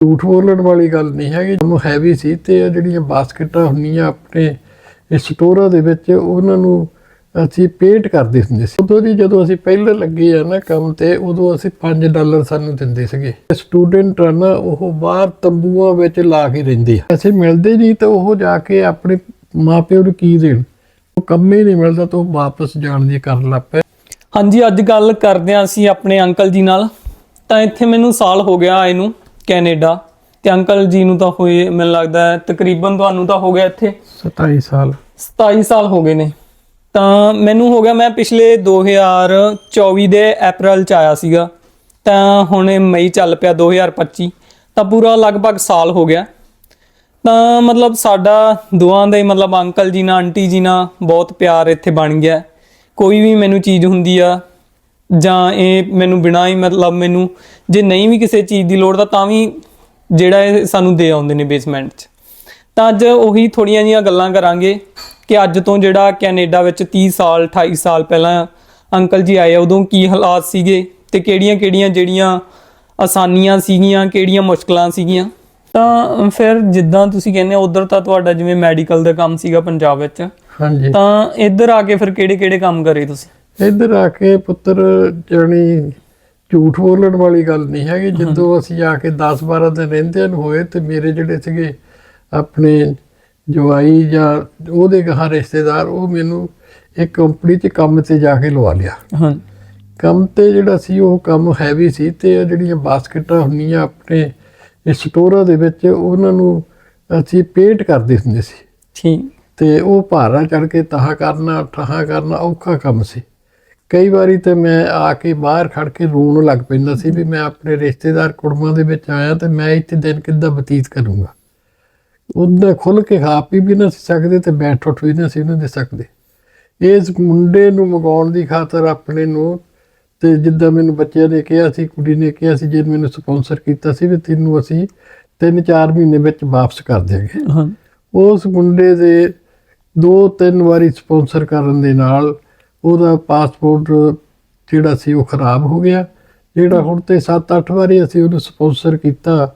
ਝੂਠ ਬੋਲਣ ਵਾਲੀ ਗੱਲ ਨਹੀਂ ਹੈਗੀ। ਕੰਮ ਹੈਵੀ ਸੀ ਤੇ ਜਿਹੜੀਆਂ ਬਾਸਕਟਾਂ ਹੁੰਦੀਆਂ ਆਪਣੇ ਸਟੋਰਾਂ ਦੇ ਵਿੱਚ ਉਹਨਾਂ ਨੂੰ ਅਸੀਂ ਪੇਂਟ ਕਰਦੇ ਹੁੰਦੇ ਸੀ। ਉਦੋਂ ਦੀ ਜਦੋਂ ਅਸੀਂ ਪਹਿਲਾਂ ਲੱਗੇ ਆ ਨਾ ਕੰਮ ਤੇ, ਉਦੋਂ ਅਸੀਂ 5 ਡਾਲਰ ਸਾਨੂੰ ਦਿੰਦੇ ਸੀਗੇ। ਸਟੂਡੈਂਟ ਆ ਨਾ, ਉਹ ਬਾਹਰ ਤੰਬੂਆਂ ਵਿੱਚ ਲਾ ਕੇ ਰਹਿੰਦੇ ਆ। ਅਸੀਂ ਮਿਲਦੇ ਨਹੀਂ ਤਾਂ ਉਹ ਜਾ ਕੇ ਆਪਣੇ ਮਾਪਿਆਂ ਨੂੰ ਕੀ ਦੇਣ? ਉਹ ਕੰਮ ਹੀ ਨਹੀਂ ਮਿਲਦਾ ਤਾਂ ਉਹ ਵਾਪਸ ਜਾਣ ਦੀ ਕਰਨ ਲੱਗ ਪਏ। ਹਾਂਜੀ, ਅੱਜ ਗੱਲ ਕਰਦੇ ਹਾਂ ਅਸੀਂ ਆਪਣੇ ਅੰਕਲ ਜੀ ਨਾਲ। ਤਾਂ ਇੱਥੇ ਮੈਨੂੰ ਸਾਲ ਹੋ ਗਿਆ ਆਏ ਨੂੰ ਕੈਨੇਡਾ ਤੇ ਅੰਕਲ ਜੀ ਨੂੰ ਤਾਂ ਹੋਏ ਮੈਨੂੰ ਲੱਗਦਾ ਹੈ ਤਕਰੀਬਨ ਤੁਹਾਨੂੰ ਤਾਂ ਹੋ ਗਿਆ ਇੱਥੇ। 27 ਸਾਲ। 27 ਸਾਲ ਹੋ ਗਏ ਨੇ। ਤਾਂ ਮੈਨੂੰ ਹੋ ਗਿਆ ਮੈਂ ਪਿਛਲੇ 2024 ਦੇ ਅਪ੍ਰੈਲ ਚ ਆਇਆ ਸੀਗਾ। ਤਾਂ ਹੁਣ ਮਈ ਚੱਲ ਪਿਆ 2025 ਤਾਂ ਪੂਰਾ ਲਗਭਗ ਸਾਲ ਹੋ ਗਿਆ। ਤਾਂ ਮਤਲਬ ਸਾਡਾ ਦੋਵਾਂ ਦਾ ਹੀ ਮਤਲਬ ਅੰਕਲ ਜੀ ਨਾਲ ਆਂਟੀ ਜੀ ਨਾਲ ਬਹੁਤ ਪਿਆਰ ਇੱਥੇ ਬਣ ਗਿਆ। ਕੋਈ ਵੀ ਮੈਨੂੰ ਚੀਜ਼ ਹੁੰਦੀ ਆ ਜਾਂ ਇਹ ਮੈਨੂੰ ਬਿਨਾਂ ਹੀ ਮਤਲਬ ਮੈਨੂੰ ਜੇ ਨਹੀਂ ਵੀ ਕਿਸੇ ਚੀਜ਼ ਦੀ ਲੋੜ ਤਾਂ ਤਾਂ ਵੀ ਜਿਹੜਾ ਇਹ ਸਾਨੂੰ ਦੇ ਆਉਂਦੇ ਨੇ ਬੇਸਮੈਂਟ 'ਚ। ਤਾਂ ਅੱਜ ਉਹੀ ਥੋੜੀਆਂ ਜੀਆਂ ਗੱਲਾਂ ਕਰਾਂਗੇ ਕਿ ਅੱਜ ਤੋਂ ਜਿਹੜਾ ਕੈਨੇਡਾ ਵਿੱਚ 30 ਸਾਲ 28 ਸਾਲ ਪਹਿਲਾਂ ਅੰਕਲ ਜੀ ਆਏ ਉਦੋਂ ਕੀ ਹਾਲਾਤ ਸੀਗੇ ਤੇ ਕਿਹੜੀਆਂ-ਕਿਹੜੀਆਂ ਜਿਹੜੀਆਂ ਆਸਾਨੀਆਂ ਸੀਗੀਆਂ ਕਿਹੜੀਆਂ ਮੁਸ਼ਕਲਾਂ ਸੀਗੀਆਂ। ਤਾਂ ਫਿਰ ਜਿੱਦਾਂ ਤੁਸੀਂ ਕਹਿੰਦੇ ਉਧਰ ਤਾਂ ਤੁਹਾਡਾ ਜਿਵੇਂ ਮੈਡੀਕਲ ਦਾ ਕੰਮ ਸੀਗਾ ਪੰਜਾਬ ਵਿੱਚ। ਹਾਂਜੀ। ਤਾਂ ਇੱਧਰ ਆ ਕੇ ਫਿਰ ਕਿਹੜੇ-ਕਿਹੜੇ ਕੰਮ ਕਰੇ ਤੁਸੀਂ? ਇੱਧਰ ਆ ਕੇ ਪੁੱਤਰ ਜਾਣੀ ਝੂਠ ਬੋਲਣ ਵਾਲੀ ਗੱਲ ਨਹੀਂ ਹੈਗੀ। ਜਦੋਂ ਅਸੀਂ ਆ ਕੇ 10 12 ਦਿਨ ਰਹਿੰਦੇ ਨੂੰ ਹੋਏ ਤੇ ਮੇਰੇ ਜਿਹੜੇ ਸੀਗੇ ਆਪਣੇ ਜਵਾਈ ਜਾਂ ਉਹਦੇ ਗਾਂ ਰਿਸ਼ਤੇਦਾਰ ਉਹ ਮੈਨੂੰ ਇੱਕ ਕੰਪਨੀ 'ਚ ਕੰਮ ਤੇ ਜਾ ਕੇ ਲਵਾ ਲਿਆ। ਹਾਂ। ਕੰਮ ਤੇ ਜਿਹੜਾ ਸੀ ਉਹ ਕੰਮ ਹੈਵੀ ਸੀ ਤੇ ਇਹ ਜਿਹੜੀਆਂ ਬਾਸਕਟਾਂ ਹੁੰਦੀਆਂ ਆਪਣੇ ਸਟੋਰਾਂ ਦੇ ਵਿੱਚ ਉਹਨਾਂ ਨੂੰ ਅਸੀਂ ਪੇਂਟ ਕਰਦੇ ਹੁੰਦੇ ਸੀ। ਠੀਕ। ਤੇ ਉਹ ਭਾਰਾ ਚੜ ਕੇ ਤਹਾ ਕਰਨਾ ਠਾਹਾਂ ਕਰਨਾ ਔਖਾ ਕੰਮ ਸੀ। ਕਈ ਵਾਰੀ ਤੇ ਮੈਂ ਆ ਕੇ ਬਾਹਰ ਖੜ ਕੇ ਰੋਣ ਲੱਗ ਪੈਂਦਾ ਸੀ ਵੀ ਮੈਂ ਆਪਣੇ ਰਿਸ਼ਤੇਦਾਰ ਕੁੜਮਾਂ ਦੇ ਵਿੱਚ ਆਇਆ ਤੇ ਮੈਂ ਇੱਥੇ ਦਿਨ ਕਿੱਦਾਂ ਬਤੀਤ ਕਰੂੰਗਾ? ਉਹਦਾ ਖੁੱਲ ਕੇ ਖਾ ਪੀ ਵੀ ਨਾ ਸਕਦੇ ਤੇ ਬੈਠ ਉੱਠ ਵੀ ਨਾ ਸੀ ਉਹਨਾਂ ਦੇ ਸਕਦੇ। ਇਸ ਮੁੰਡੇ ਨੂੰ ਮਗਾਉਣ ਦੀ ਖਾਤਰ ਆਪਣੇ ਨੂੰ ਤੇ ਜਿੱਦਾਂ ਮੈਨੂੰ ਬੱਚਿਆਂ ਨੇ ਕਿਹਾ ਸੀ ਕੁੜੀ ਨੇ ਕਿਹਾ ਸੀ ਜੇ ਮੈਨੂੰ ਸਪਾਂਸਰ ਕੀਤਾ ਸੀ ਵੀ ਤੈਨੂੰ ਅਸੀਂ 3-4 ਮਹੀਨੇ ਵਿੱਚ ਵਾਪਸ ਕਰ ਦਿਆਂਗੇ। ਹਾਂ। ਉਸ ਮੁੰਡੇ ਦੇ ਦੋ ਤਿੰਨ ਵਾਰੀ ਸਪਾਂਸਰ ਕਰਨ ਦੇ ਨਾਲ ਉਹਦਾ ਪਾਸਪੋਰਟ ਜਿਹੜਾ ਸੀ ਉਹ ਖਰਾਬ ਹੋ ਗਿਆ। ਜਿਹੜਾ ਹੁਣ ਤੇ 7-8 ਵਾਰੀ ਅਸੀਂ ਉਹਨੂੰ ਸਪਾਂਸਰ ਕੀਤਾ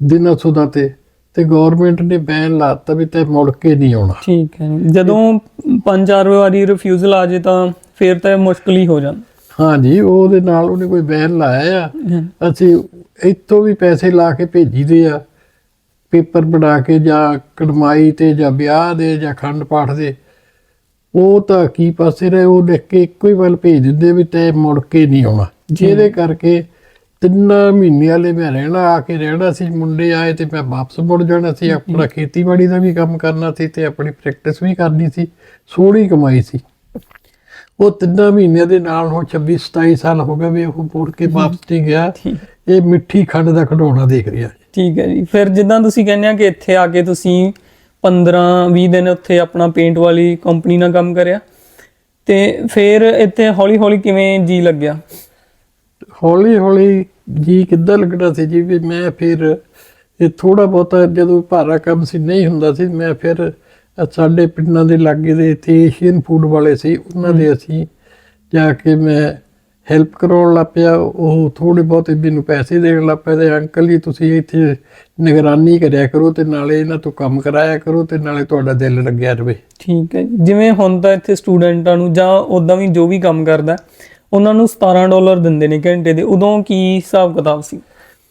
ਦਿਨਾਂ ਸੁਦਾ ਤੇ ਤੇ ਗਵਰਨਮੈਂਟ ਨੇ ਬੈਨ ਲਾਤਾ ਵੀ ਤੇ ਮੁੜ ਕੇ ਨਹੀਂ ਆਉਣਾ। ਠੀਕ ਹੈ ਜਦੋਂ ਪੰਜ ਚਾਰ ਵਾਰੀ ਰਿਫਿਊਜ਼ਲ ਆ ਜੇ ਤਾਂ ਫਿਰ ਤਾਂ ਮੁਸ਼ਕਲ ਹੀ ਹੋ ਜਾਂਦਾ। ਹਾਂਜੀ ਉਹਦੇ ਨਾਲ ਉਹਨੇ ਕੋਈ ਬੈਨ ਲਾਇਆ ਆ। ਅਸੀਂ ਇੱਥੋਂ ਵੀ ਪੈਸੇ ਲਾ ਕੇ ਭੇਜੀਦੇ ਆ ਪੇਪਰ ਬਣਾ ਕੇ ਜਾਂ ਕੜਮਾਈ ਤੇ ਜਾਂ ਵਿਆਹ ਦੇ ਜਾਂ ਖੰਡ ਪਾਠ ਦੇ। ਉਹ ਤਾਂ ਕੀ ਪਾਸੇ ਰਹੇ ਉਹ ਲਿਖ ਕੇ ਇੱਕੋ ਹੀ ਵੱਲ ਭੇਜ ਦਿੰਦੇ ਵੀ ਤੈ ਮੁੜ ਕੇ ਨਹੀਂ ਆਉਣਾ। ਜਿਹਦੇ ਕਰਕੇ ਤਿੰਨਾਂ ਮਹੀਨੇ ਵਾਲੇ ਮੈਂ ਰਹਿਣਾ ਆ ਕੇ ਰਹਿਣਾ ਸੀ ਮੁੰਡੇ ਆਏ ਤੇ ਮੈਂ ਵਾਪਸ ਮੁੜ ਜਾਣਾ ਸੀ ਆਪਣਾ ਖੇਤੀਬਾੜੀ ਦਾ ਵੀ ਕੰਮ ਕਰਨਾ ਸੀ ਤੇ ਆਪਣੀ ਪ੍ਰੈਕਟਿਸ ਵੀ ਕਰਨੀ ਸੀ ਸੋਹਣੀ ਕਮਾਈ ਸੀ। ਉਹ ਤਿੰਨਾਂ ਮਹੀਨਿਆਂ ਦੇ ਨਾਲ ਹੁਣ 26 27 ਸਾਲ ਹੋ ਗਏ ਵੀ ਉਹ ਮੁੜ ਕੇ ਵਾਪਸ ਨਹੀਂ ਗਿਆ। ਇਹ ਮਿੱਠੀ ਖੰਡ ਦਾ ਖਡਾਉਣਾ ਦੇਖ ਰਿਹਾ। ਠੀਕ ਹੈ ਜੀ। ਫਿਰ ਜਿੱਦਾਂ ਤੁਸੀਂ ਕਹਿੰਦੇ ਆ ਕਿ ਇੱਥੇ ਆ ਕੇ ਤੁਸੀਂ 15 20 ਦਿਨ ਉੱਥੇ ਆਪਣਾ ਪੇਂਟ ਵਾਲੀ ਕੰਪਨੀ ਨਾਲ ਕੰਮ ਕਰਿਆ। ਤੇ ਫਿਰ ਇੱਥੇ ਹੌਲੀ ਹੌਲੀ ਕਿਵੇਂ ਜੀ ਲੱਗਿਆ? ਹੌਲੀ ਹੌਲੀ ਜੀ ਕਿੱਦਾਂ ਲੱਗਣਾ ਸੀ ਜੀ ਵੀ ਮੈਂ ਫਿਰ ਇਹ ਥੋੜਾ ਬਹੁਤਾ ਜਦੋਂ ਭਾਰਾ ਕੰਮ ਸੀ ਨਹੀਂ ਹੁੰਦਾ ਸੀ ਮੈਂ ਫਿਰ ਸਾਡੇ ਪਿੰਡਾਂ ਦੇ ਲਾਗੇ ਦੇ ਇੱਥੇ ਏਸ਼ੀਅਨ ਫੂਡ ਵਾਲੇ ਸੀ ਉਹਨਾਂ ਦੇ ਅਸੀਂ ਜਾ ਕੇ ਮੈਂ ਹੈਲਪ ਕਰਾਉਣ ਲੱਗ ਪਿਆ ਉਹ ਥੋੜੇ ਬਹੁਤੇ ਮੈਨੂੰ ਪੈਸੇ ਦੇਣ ਲੱਗ ਪਏ ਤੇ ਅੰਕਲ ਜੀ ਤੁਸੀਂ ਇੱਥੇ ਨਿਗਰਾਨੀ ਕਰਿਆ ਕਰੋ ਤੇ ਨਾਲੇ ਇਹਨਾਂ ਤੋਂ ਕੰਮ ਕਰਾਇਆ ਕਰੋ ਤੇ ਨਾਲੇ ਤੁਹਾਡਾ ਦਿਲ ਲੱਗਿਆ ਰਵੇ। ਠੀਕ ਹੈ। ਜਿਵੇਂ ਹੁਣ ਤਾਂ ਇੱਥੇ ਸਟੂਡੈਂਟਾਂ ਨੂੰ ਜਾਂ ਉਦਾਂ ਵੀ ਜੋ ਵੀ ਕੰਮ ਕਰਦਾ ਉਹਨਾਂ ਨੂੰ 17 ਡਾਲਰ ਦਿੰਦੇ ਨੇ ਘੰਟੇ ਦੇ। ਉਦੋਂ ਕੀ ਹਿਸਾਬ ਕਿਤਾਬ ਸੀ?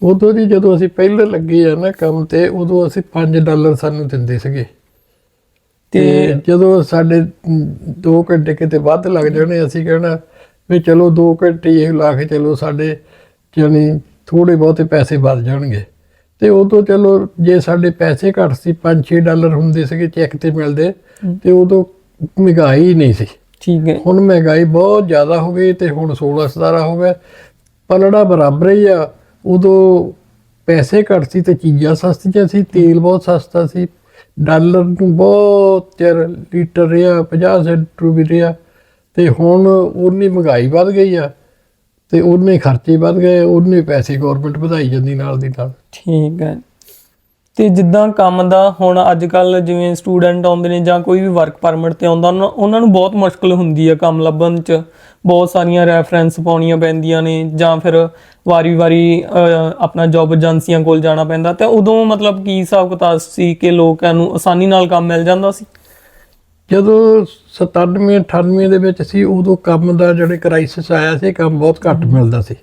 ਉਦੋਂ ਦੀ ਜਦੋਂ ਅਸੀਂ ਪਹਿਲਾਂ ਲੱਗੇ ਆ ਨਾ ਕੰਮ ਤੇ ਉਦੋਂ ਅਸੀਂ 5 ਡਾਲਰ ਸਾਨੂੰ ਦਿੰਦੇ ਸੀਗੇ। ਤੇ ਤੇ ਜਦੋਂ ਸਾਡੇ 2 ਘੰਟੇ ਕਿਤੇ ਵੱਧ ਲੱਗ ਜਾਣੇ ਅਸੀਂ ਕਹਿਣਾ ਵੀ ਚਲੋ 2 ਘੰਟੇ ਇਹ ਲਾ ਕੇ ਚਲੋ ਸਾਡੇ ਜਾਣੀ ਥੋੜੇ ਬਹੁਤੇ ਪੈਸੇ ਵੱਧ ਜਾਣਗੇ। ਤੇ ਉਦੋਂ ਚਲੋ ਜੇ ਸਾਡੇ ਪੈਸੇ ਘੱਟ ਸੀ 5-6 ਡਾਲਰ ਹੁੰਦੇ ਸੀਗੇ ਚੈੱਕ ਤੇ ਮਿਲਦੇ ਤੇ ਉਦੋਂ ਮਹਿੰਗਾਈ ਨਹੀਂ ਸੀ। ਠੀਕ ਹੈ। ਹੁਣ ਮਹਿੰਗਾਈ ਬਹੁਤ ਜ਼ਿਆਦਾ ਹੋ ਗਈ ਤੇ ਹੁਣ 16 17 ਹੋ ਗਿਆ। ਪਲੜਾ ਬਰਾਬਰ ਹੀ ਆ। ਉਦੋਂ ਪੈਸੇ ਘੱਟ ਸੀ ਤੇ ਚੀਜ਼ਾਂ ਸਸਤੀਆਂ ਸੀ ਤੇਲ ਬਹੁਤ ਸਸਤਾ ਸੀ। ਡਾਲਰ ਨੂੰ ਬਹੁਤ ਚਿਰ ਲੀਟਰ ਰਿਹਾ 50 ਸੈਂਟ ਵੀ ਰਿਹਾ। ਤੇ ਹੁਣ ਉਨੀ ਮਹਿੰਗਾਈ ਵੱਧ ਗਈ ਆ ਤੇ ਉਹਨੇ ਖਰਚੇ ਵੱਧ ਗਏ ਉਹਨੇ ਪੈਸੇ ਗਵਰਨਮੈਂਟ ਵਧਾਈ ਜਾਂਦੀ ਨਾਲ ਦੀ ਨਾਲ। ਠੀਕ ਹੈ। ਤੇ ਜਿੱਦਾਂ ਕੰਮ ਦਾ ਹੁਣ ਅੱਜ ਕੱਲ ਜਿਵੇਂ ਸਟੂਡੈਂਟ ਆਉਂਦੇ ਨੇ ਜਾਂ ਕੋਈ ਵੀ ਵਰਕ ਪਰਮਿਟ ਤੇ ਆਉਂਦਾ ਉਹਨਾਂ- ਉਹਨਾਂ ਨੂੰ ਬਹੁਤ ਮੁਸ਼ਕਲ ਹੁੰਦੀ ਆ ਕੰਮ ਲੱਭਣ 'ਚ। ਬਹੁਤ ਸਾਰੀਆਂ ਰੈਫਰੈਂਸ ਪਾਉਣੀਆਂ ਪੈਂਦੀਆਂ ਨੇ ਜਾਂ ਫਿਰ ਵਾਰੀ-ਵਾਰੀ ਅਹ, ਆਪਣਾ ਜੌਬ ਏਜੰਸੀਆਂ ਕੋਲ ਜਾਣਾ ਪੈਂਦਾ। ਤੇ ਉਦੋਂ ਮਤਲਬ ਕੀ ਹਿਸਾਬ ਕਿਤਾਬ ਸੀ ਕਿ ਲੋਕਾਂ ਨੂੰ ਆਸਾਨੀ ਨਾਲ ਕੰਮ ਮਿਲ ਜਾਂਦਾ ਸੀ? ਜਦੋਂ 97 98 ਦੇ ਵਿੱਚ ਸੀ ਉਦੋਂ ਕੰਮ ਦਾ ਜਿਹੜੇ ਕ੍ਰਾਈਸਿਸ ਆਇਆ ਸੀ ਕੰਮ ਬਹੁਤ ਘੱਟ ਮਿਲਦਾ ਸੀ।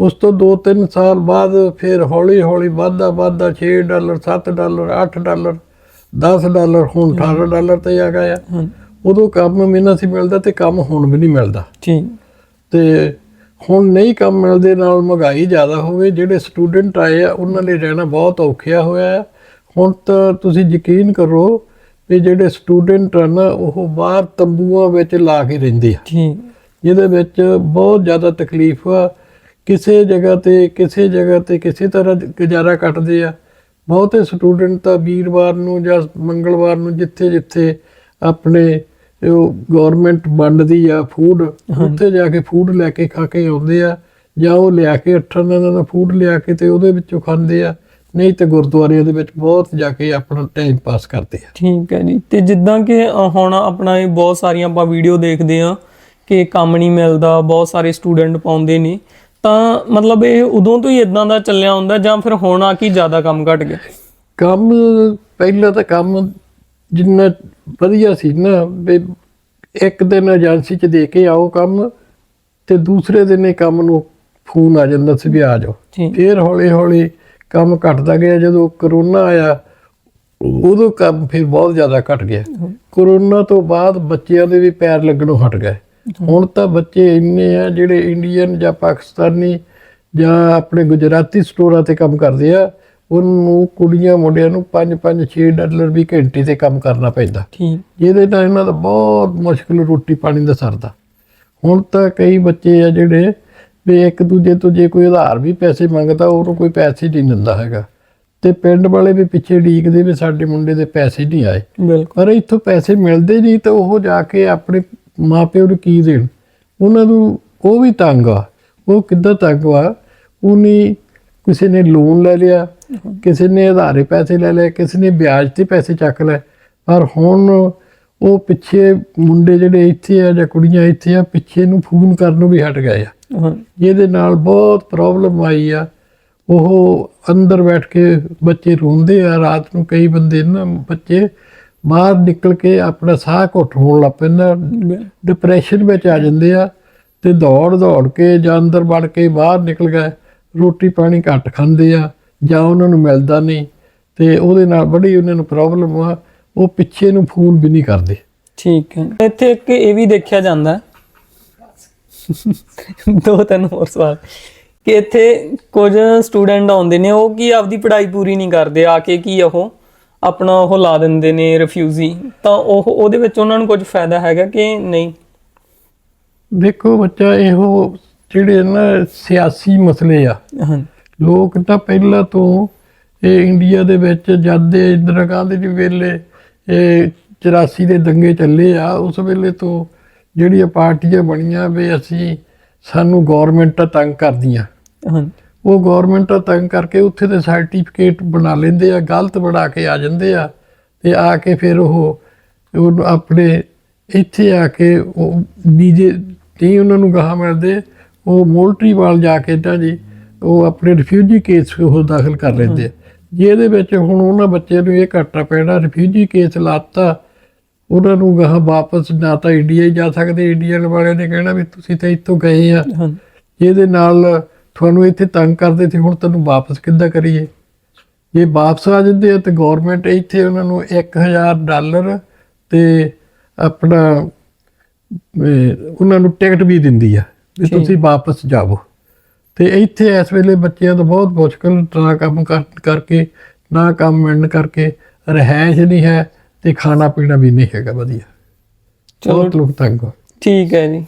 ਉਸ ਤੋਂ 2-3 ਸਾਲ ਬਾਅਦ ਫਿਰ ਹੌਲੀ ਹੌਲੀ ਵੱਧਦਾ ਵੱਧਦਾ 6 ਡਾਲਰ 7 ਡਾਲਰ 8 ਡਾਲਰ 10 ਡਾਲਰ ਹੁਣ 18 ਡਾਲਰ ਤੇ ਆ ਗਿਆ ਉਦੋਂ ਕੰਮ ਮਿਲਣਾ ਸੀ ਮਿਲਦਾ ਤੇ ਕੰਮ ਹੁਣ ਵੀ ਨਹੀਂ ਮਿਲਦਾ। ਠੀਕ ਤੇ ਹੁਣ ਨਹੀਂ ਕੰਮ ਮਿਲਦੇ ਨਾਲ ਮਹਿੰਗਾਈ ਜ਼ਿਆਦਾ ਹੋ ਗਈ ਜਿਹੜੇ ਸਟੂਡੈਂਟ ਆਏ ਆ ਉਹਨਾਂ ਲਈ ਰਹਿਣਾ ਬਹੁਤ ਔਖਿਆ ਹੋਇਆ ਹੁਣ ਤਾਂ ਤੁਸੀਂ ਯਕੀਨ ਕਰੋ ਵੀ ਜਿਹੜੇ ਸਟੂਡੈਂਟ ਆ ਨਾ ਉਹ ਬਾਹਰ ਤੰਬੂਆਂ ਵਿੱਚ ਲਾ ਕੇ ਰਹਿੰਦੇ ਆ। ਠੀਕ ਜਿਹਦੇ ਵਿੱਚ ਬਹੁਤ ਜ਼ਿਆਦਾ ਤਕਲੀਫ ਆ। ਕਿਸੇ ਜਗ੍ਹਾ ਤੇ ਕਿਸੇ ਜਗ੍ਹਾ ਤੇ ਕਿਸੇ ਤਰ੍ਹਾਂ ਗੁਜ਼ਾਰਾ ਕੱਟਦੇ ਆ। ਬਹੁਤੇ ਸਟੂਡੈਂਟ ਤਾਂ ਵੀਰਵਾਰ ਨੂੰ ਜਾਂ ਮੰਗਲਵਾਰ ਨੂੰ ਜਿੱਥੇ ਜਿੱਥੇ ਆਪਣੇ ਉਹ ਗਵਰਨਮੈਂਟ ਵੰਡਦੀ ਆ ਫੂਡ ਉੱਥੇ ਜਾ ਕੇ ਫੂਡ ਲੈ ਕੇ ਖਾ ਕੇ ਆਉਂਦੇ ਆ। ਜਾਂ ਉਹ ਲਿਆ ਕੇ ਅੱਠਾਂ ਦਿਨਾਂ ਦਾ ਫੂਡ ਲਿਆ ਕੇ ਤੇ ਉਹਦੇ ਵਿੱਚੋਂ ਖਾਂਦੇ ਆ। ਨਹੀਂ ਤੇ ਗੁਰਦੁਆਰਿਆਂ ਦੇ ਵਿੱਚ ਬਹੁਤ ਜਾ ਕੇ ਆਪਣਾ ਟਾਈਮ ਪਾਸ ਕਰਦੇ ਆ। ਠੀਕ ਹੈ ਜੀ। ਤੇ ਜਿੱਦਾਂ ਕਿ ਅ, ਹੁਣ ਆਪਣਾ ਇਹ ਬਹੁਤ ਸਾਰੀਆਂ ਆਪਾਂ ਵੀਡੀਓ ਦੇਖਦੇ ਆ ਕਿ ਕੰਮ ਨਹੀਂ ਮਿਲਦਾ ਬਹੁਤ ਸਾਰੇ ਸਟੂਡੈਂਟ ਪਾਉਂਦੇ ਨੇ। ਤਾਂ ਮਤਲਬ ਇਹ ਉਦੋਂ ਤੋਂ ਹੀ ਇਦਾਂ ਦਾ ਚੱਲਿਆ ਹੁੰਦਾ ਜਾਂ ਫਿਰ ਹੁਣ ਆ ਕੀ ਜ਼ਿਆਦਾ ਕੰਮ ਘਟ ਗਿਆ? ਕੰਮ ਪਹਿਲਾਂ ਤਾਂ ਕੰਮ ਜਿੰਨਾ ਵਧੀਆ ਸੀ ਨਾ ਵੀ ਇੱਕ ਦਿਨ ਏਜੰਸੀ 'ਚ ਦੇ ਕੇ ਆਓ ਕੰਮ ਤੇ ਦੂਸਰੇ ਦਿਨ ਇਹ ਕੰਮ ਨੂੰ ਫੋਨ ਆ ਜਾਂਦਾ ਸੀ ਵੀ ਆ ਜਾਓ। ਠੀਕ। ਫਿਰ ਹੌਲੀ ਹੌਲੀ ਕੰਮ ਘਟਦਾ ਗਿਆ ਜਦੋਂ ਕਰੋਨਾ ਆਇਆ ਉਦੋਂ ਕੰਮ ਫਿਰ ਬਹੁਤ ਜ਼ਿਆਦਾ ਘਟ ਗਿਆ। ਕਰੋਨਾ ਤੋਂ ਬਾਅਦ ਬੱਚਿਆਂ ਦੇ ਵੀ ਪੈਰ ਲੱਗਣੋਂ ਹਟ ਗਏ। ਹੁਣ ਤਾਂ ਬੱਚੇ ਇੰਨੇ ਆ ਜਿਹੜੇ ਇੰਡੀਅਨ ਜਾਂ ਪਾਕਿਸਤਾਨੀ ਜਾਂ ਆਪਣੇ ਗੁਜਰਾਤੀ ਸਟੋਰਾਂ ਤੇ ਕੰਮ ਕਰਦੇ ਆ ਉਹਨੂੰ ਕੁੜੀਆਂ ਮੁੰਡਿਆਂ ਨੂੰ 5-5 6 ਡਾਲਰ ਵੀ ਘੰਟੇ ਤੇ ਕੰਮ ਕਰਨਾ ਪੈਂਦਾ। ਜਿਹਦੇ ਨਾਲ ਇਹਨਾਂ ਦਾ ਬਹੁਤ ਮੁਸ਼ਕਲ ਰੋਟੀ ਪਾਣੀ ਦਾ ਸਰਦਾ। ਹੁਣ ਤਾਂ ਕਈ ਬੱਚੇ ਆ ਜਿਹੜੇ ਵੀ ਇੱਕ ਦੂਜੇ ਤੋਂ ਜੇ ਕੋਈ ਉਧਾਰ ਵੀ ਪੈਸੇ ਮੰਗਦਾ ਉਹਨੂੰ ਕੋਈ ਪੈਸੇ ਨਹੀਂ ਦਿੰਦਾ ਹੈਗਾ। ਤੇ ਪਿੰਡ ਵਾਲੇ ਵੀ ਪਿੱਛੇ ਢੀਕਦੇ ਵੀ ਸਾਡੇ ਮੁੰਡੇ ਦੇ ਪੈਸੇ ਨਹੀਂ ਆਏ। ਬਿਲਕੁਲ। ਪਰ ਇੱਥੋਂ ਪੈਸੇ ਮਿਲਦੇ ਨਹੀਂ ਤਾਂ ਉਹ ਜਾ ਕੇ ਆਪਣੇ ਮਾਪਿਓ ਨੂੰ ਕੀ ਦੇਣ? ਉਹਨਾਂ ਨੂੰ ਉਹ ਵੀ ਤੰਗ ਆ। ਉਹ ਕਿੱਦਾਂ ਤੰਗ ਆ? ਉਹਨੇ ਕਿਸੇ ਨੇ ਲੋਨ ਲੈ ਲਿਆ ਕਿਸੇ ਨੇ ਉਧਾਰੇ ਪੈਸੇ ਲੈ ਲਏ ਕਿਸੇ ਨੇ ਵਿਆਜ ਤੇ ਪੈਸੇ ਚੱਕ ਲਏ। ਪਰ ਹੁਣ ਉਹ ਪਿੱਛੇ ਮੁੰਡੇ ਜਿਹੜੇ ਇੱਥੇ ਆ ਜਾਂ ਕੁੜੀਆਂ ਇੱਥੇ ਆ ਪਿੱਛੇ ਨੂੰ ਫੋਨ ਕਰਨ ਨੂੰ ਵੀ ਹਟ ਗਏ ਆ। ਜਿਹਦੇ ਨਾਲ ਬਹੁਤ ਪ੍ਰੋਬਲਮ ਆਈ ਆ। ਉਹ ਅੰਦਰ ਬੈਠ ਕੇ ਬੱਚੇ ਰੋਂਦੇ ਆ। ਰਾਤ ਨੂੰ ਕਈ ਬੰਦੇ ਨਾ ਬੱਚੇ ਬਾਹਰ ਨਿਕਲ ਕੇ ਆਪਣਾ ਸਾਹ ਘੁੱਟ ਹੋਣ ਲੱਗ ਪੈਂਦਾ। ਡਿਪਰੈਸ਼ਨ ਵਿੱਚ ਆ ਜਾਂਦੇ ਆ ਤੇ ਦੌੜ ਦੌੜ ਕੇ ਜਾਂ ਅੰਦਰ ਵੜ ਕੇ ਬਾਹਰ ਨਿਕਲ ਗਏ ਰੋਟੀ ਪਾਣੀ ਘੱਟ ਖਾਂਦੇ ਆ ਜਾਂ ਉਹਨਾਂ ਨੂੰ ਮਿਲਦਾ ਨਹੀਂ ਤੇ ਉਹਦੇ ਨਾਲ ਬੜੀ ਉਹਨਾਂ ਨੂੰ ਪ੍ਰੋਬਲਮ ਆ। ਉਹ ਪਿੱਛੇ ਨੂੰ ਫੋਨ ਵੀ ਨਹੀਂ ਕਰਦੇ। ਠੀਕ ਹੈ। ਇੱਥੇ ਇੱਕ ਇਹ ਵੀ ਦੇਖਿਆ ਜਾਂਦਾ। ਦੋ ਤਿੰਨ ਹੋਰ ਸਵਾਲ। ਕਿ ਇੱਥੇ ਕੁਝ ਸਟੂਡੈਂਟ ਆਉਂਦੇ ਨੇ ਉਹ ਕੀ ਆਪਦੀ ਪੜ੍ਹਾਈ ਪੂਰੀ ਨਹੀਂ ਕਰਦੇ ਆ ਕੇ ਕੀ ਉਹ? ਆਪਣਾ ਉਹ ਲਾ ਦਿੰਦੇ ਨੇ ਰਿਫਿਊਜੀ ਤਾਂ ਉਹ ਉਹਦੇ ਵਿੱਚ ਉਹਨਾਂ ਨੂੰ ਕੁਝ ਫਾਇਦਾ ਹੈਗਾ ਕਿ ਨਹੀਂ? ਦੇਖੋ ਬੱਚਾ ਇਹੋ ਜਿਹੜੇ ਨਾ ਸਿਆਸੀ ਮਸਲੇ ਆ। ਹਾਂ। ਲੋਕ ਤਾਂ ਪਹਿਲਾਂ ਤੋਂ ਇਹ ਇੰਡੀਆ ਦੇ ਵਿੱਚ ਜਦ ਦੇ ਇੰਦਰਾ ਗਾਂਧੀ ਦੇ ਵੇਲੇ ਇਹ 84 ਦੇ ਦੰਗੇ ਚੱਲੇ ਆ ਉਸ ਵੇਲੇ ਤੋਂ ਜਿਹੜੀਆਂ ਪਾਰਟੀਆਂ ਬਣੀਆਂ ਵੀ ਅਸੀਂ ਸਾਨੂੰ ਗਵਰਨਮੈਂਟਾਂ ਤੰਗ ਕਰਦੀਆਂ। ਹਾਂ ਉਹ ਗਵਰਨਮੈਂਟਾਂ ਤੰਗ ਕਰਕੇ ਉੱਥੇ ਦੇ ਸਰਟੀਫਿਕੇਟ ਬਣਾ ਲੈਂਦੇ ਆ ਗਲਤ ਬਣਾ ਕੇ ਆ ਜਾਂਦੇ ਆ ਤੇ ਆ ਕੇ ਫਿਰ ਉਹ ਆਪਣੇ ਇੱਥੇ ਆ ਕੇ ਉਹ ਬੀਜੇ ਨਹੀਂ ਉਹਨਾਂ ਨੂੰ ਗਾਹ ਮਿਲਦੇ ਉਹ ਮੋਲਟਰੀ ਵਾਲ ਜਾ ਕੇ ਤਾਂ ਜੀ ਉਹ ਆਪਣੇ ਰਿਫਿਊਜੀ ਕੇਸ ਉਹ ਦਾਖਲ ਕਰ ਲੈਂਦੇ ਆ। ਜਿਹਦੇ ਵਿੱਚ ਹੁਣ ਉਹਨਾਂ ਬੱਚਿਆਂ ਨੂੰ ਇਹ ਘਾਟਾ ਪੈਣਾ ਰਿਫਿਊਜੀ ਕੇਸ ਲਾਤਾ ਉਹਨਾਂ ਨੂੰ ਗਾਹ ਵਾਪਸ ਨਾ ਤਾਂ ਇੰਡੀਆ ਹੀ ਜਾ ਸਕਦੇ ਇੰਡੀਆ ਵਾਲਿਆਂ ਨੇ ਕਹਿਣਾ ਵੀ ਤੁਸੀਂ ਤਾਂ ਇੱਥੋਂ ਗਏ ਆ। ਇਹਦੇ ਨਾਲ ਤੁਹਾਨੂੰ ਇੱਥੇ ਤੰਗ ਕਰਦੇ ਸੀ ਹੁਣ ਤੁਹਾਨੂੰ ਵਾਪਸ ਕਿੱਦਾਂ ਕਰੀਏ? ਜੇ ਵਾਪਸ ਆ ਜਾਂਦੇ ਆ ਤਾਂ ਗਵਰਨਮੈਂਟ ਇੱਥੇ ਉਹਨਾਂ ਨੂੰ 1000 ਡਾਲਰ ਤੇ ਆਪਣਾ ਉਹਨਾਂ ਨੂੰ ਟਿਕਟ ਵੀ ਦਿੰਦੀ ਆ ਵੀ ਤੁਸੀਂ ਵਾਪਸ ਜਾਵੋ। ਤੇ ਇੱਥੇ ਇਸ ਵੇਲੇ ਬੱਚਿਆਂ ਦਾ ਬਹੁਤ ਮੁਸ਼ਕਲ ਤਰ੍ਹਾਂ ਕੰਮ ਕਰਕੇ ਨਾ ਕੰਮ ਮਿਲਣ ਕਰਕੇ ਰਹਿائش ਨਹੀਂ ਹੈ। ਤੇ ਖਾਣਾ ਪੀਣਾ ਵੀ ਨਹੀਂ ਹੈਗਾ ਵਧੀਆ। ਚਲੋ। ਬਹੁਤ ਲੋਕ ਤੰਗ ਠੀਕ ਹੈ ਜੀ।